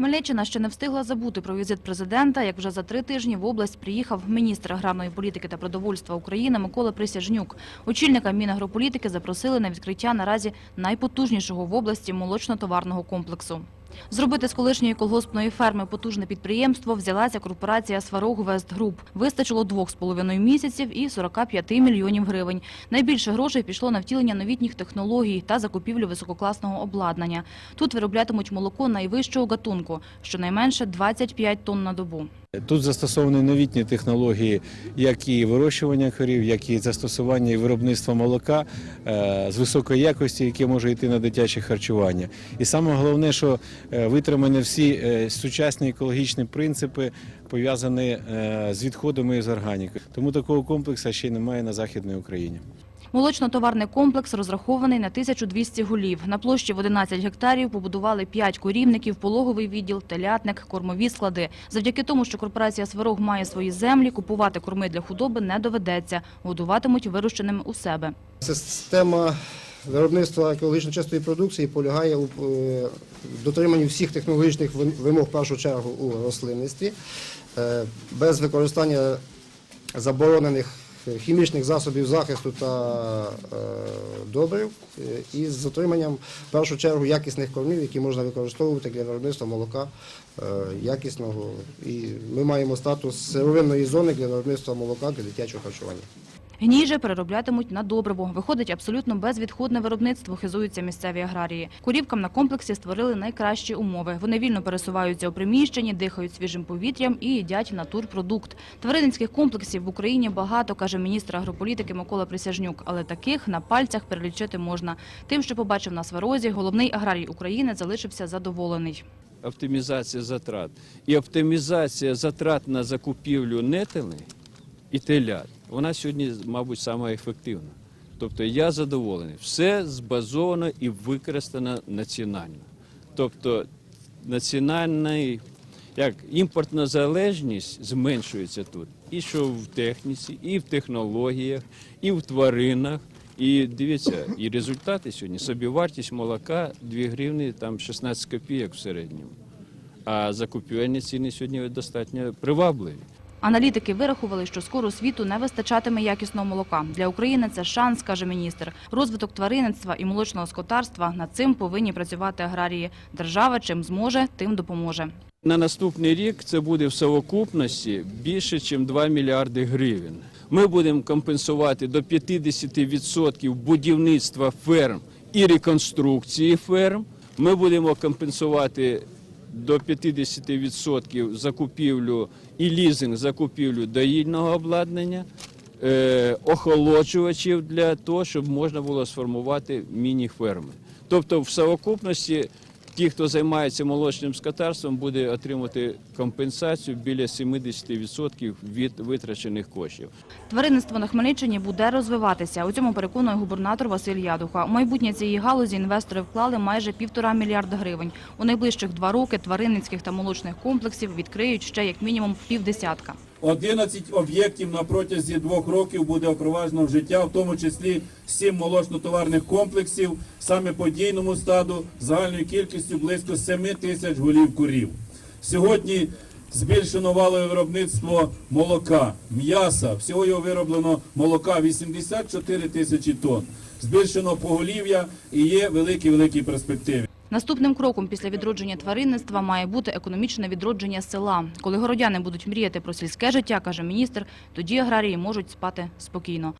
Хмельниччина ще не встигла забути про візит президента, як вже за три тижні в область приїхав міністр аграрної політики та продовольства України Микола Присяжнюк. Очільника Мінагрополітики запросили на відкриття наразі найпотужнішого в області молочно-товарного комплексу. Зробити з колишньої колгоспної ферми потужне підприємство взялася корпорація Сварог Вест Груп. Вистачило двох з половиною місяців і 45 мільйонів гривень. Найбільше грошей пішло на втілення новітніх технологій та закупівлю висококласного обладнання. Тут вироблятимуть молоко найвищого гатунку, щонайменше 25 тонн на добу. Тут застосовані новітні технології, як і вирощування корів, як і застосування і виробництва молока е, з високої якості, яке може йти на дитяче харчування. І саме головне, що е, витримані всі е, сучасні екологічні принципи, пов'язані з відходами з органікою. Тому такого комплексу ще немає на Західній Україні. Молочно-товарний комплекс розрахований на 1200 голів. На площі в 11 гектарів побудували 5 корівників, пологовий відділ, телятник, кормові склади. Завдяки тому, що корпорація Сварог має свої землі, купувати корми для худоби не доведеться. Годуватимуть вирощеним у себе. Система виробництва екологічно чистої продукції полягає у е, дотриманні всіх технологічних вим- вимог в першу чергу у рослинництві, е, без використання заборонених хімічних засобів захисту та е, добрив із і з дотриманням в першу чергу якісних кормів, які можна використовувати для виробництва молока е, якісного. І ми маємо статус сировинної зони для виробництва молока для дитячого харчування. Гній же перероблятимуть на добриво. Виходить абсолютно безвідходне виробництво, хизуються місцеві аграрії. Курівкам на комплексі створили найкращі умови. Вони вільно пересуваються у приміщенні, дихають свіжим повітрям і їдять натурпродукт. Тваринницьких комплексів в Україні багато, каже міністр агрополітики Микола Присяжнюк. Але таких на пальцях перелічити можна. Тим, що побачив на сварозі, головний аграрій України залишився задоволений. оптимізація затрат і оптимізація затрат на закупівлю нетели і телят, вона сьогодні, мабуть, саме ефективна. Тобто я задоволений. Все збазовано і використано національно. Тобто національний, як імпортна залежність зменшується тут. І що в техніці, і в технологіях, і в тваринах. І дивіться, і результати сьогодні. Собівартість молока 2 гривні, там 16 копійок в середньому. А закупівельні ціни сьогодні достатньо привабливі. Аналітики вирахували, що скоро світу не вистачатиме якісного молока. Для України це шанс, каже міністр. Розвиток тваринництва і молочного скотарства над цим повинні працювати аграрії. Держава чим зможе, тим допоможе. На наступний рік це буде в совокупності більше, ніж 2 мільярди гривень. Ми будемо компенсувати до 50% будівництва ферм і реконструкції ферм. Ми будемо компенсувати до 50% закупівлю і лізинг закупівлю доїльного обладнання, е, охолоджувачів для того, щоб можна було сформувати міні-ферми. Тобто в совокупності ті, хто займається молочним скотарством, буде отримати компенсацію біля 70% від витрачених коштів. Тваринництво на Хмельниччині буде розвиватися. У цьому переконує губернатор Василь Ядуха. У майбутнє цієї галузі інвестори вклали майже півтора мільярда гривень. У найближчих два роки тваринницьких та молочних комплексів відкриють ще як мінімум півдесятка. 11 об'єктів на протязі двох років буде впроваджено в життя, в тому числі 7 молочно-товарних комплексів, саме по дійному стаду, загальною кількістю близько 7 тисяч голів курів. Сьогодні збільшено валове виробництво молока, м'яса. Всього його вироблено молока 84 тисячі тонн. Збільшено поголів'я і є великі-великі перспективи. Наступним кроком після відродження тваринництва має бути економічне відродження села. Коли городяни будуть мріяти про сільське життя, каже міністр, тоді аграрії можуть спати спокійно.